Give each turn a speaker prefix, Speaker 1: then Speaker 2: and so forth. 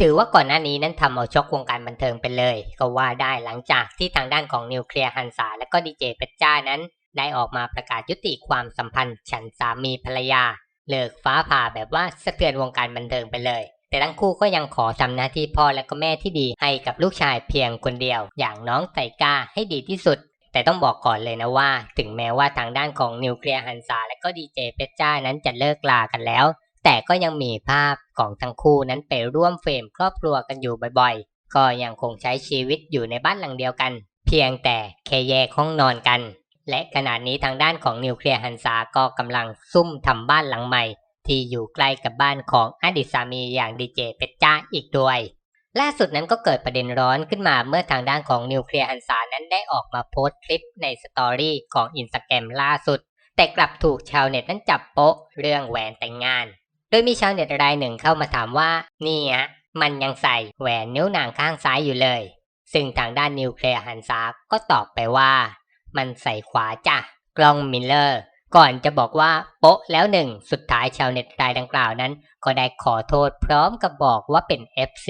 Speaker 1: ถือว่าก่อนหน้านี้นั้นทำเอาช็อกวงการบันเทิงไปเลย ก็ว่าได้หลังจากที่ทางด้านของนิวเคลียร์ฮันซาและก็ดีเจเพชจ้านั้น ได้ออกมาประกาศยุติความสัมพันธ์ ฉันสามีภรรยา เลิกฟ้าผ่าแบบว่าสะเทือนวงการบันเทิงไปเลย แต่ทั้งคู่ก็ยังขอทำหน้าที่พ่อและก็แม่ที่ดีให้กับลูกชายเพียงคนเดียว อย่างน้องไตก้าให้ดีที่สุด แต่ต้องบอกก่อนเลยนะว่า ถึงแม้ว่าทางด้านของนิวเคลียร์ฮันซาและก็ดีเจเพชจ้านั้นจะเลิกลากันแล้ว แต่ก็ยังมีภาพของทั้งคู่นั้นไปร่วมเฟรมครอบครัวกันอยู่บ่อยๆ ก็ยังคงใช้ชีวิตอยู่ในบ้านหลังเดียวกัน เพียงแต่แค่แยกห้องนอนกัน และขณะนี้ทางด้านของนิวเคลียร์ฮันซาก็กำลังซุ่มทำบ้านหลังใหม่ ที่อยู่ใกล้กับบ้านของอดีตสามีอย่างดีเจเพชรจ้าอีกด้วย ล่าสุดนั้นก็เกิดประเด็นร้อนขึ้นมาเมื่อทางด้านของนิวเคลียร์ฮันซานั้นได้ออกมาโพสต์คลิปในสตอรี่ของอินสตาแกรมล่าสุด แต่กลับถูกชาวเน็ตนั้นจับโป๊ะเรื่องแหวนแต่งงาน โดยมีชาวเน็ตรายหนึ่งเข้ามาถามว่า นี่อะมันยังใส่แหวนนิ้วนางข้างซ้ายอยู่เลย ซึ่งทางด้านนิวเคลียร์ฮันซาก็ตอบไปว่า มันใส่ขวาจ้ะ กล้องมิลเลอร์ ก่อนจะบอกว่าโป๊ะแล้วหนึ่ง สุดท้ายชาวเน็ตรายดังกล่าวนั้น ก็ได้ขอโทษพร้อมกับบอกว่าเป็น FC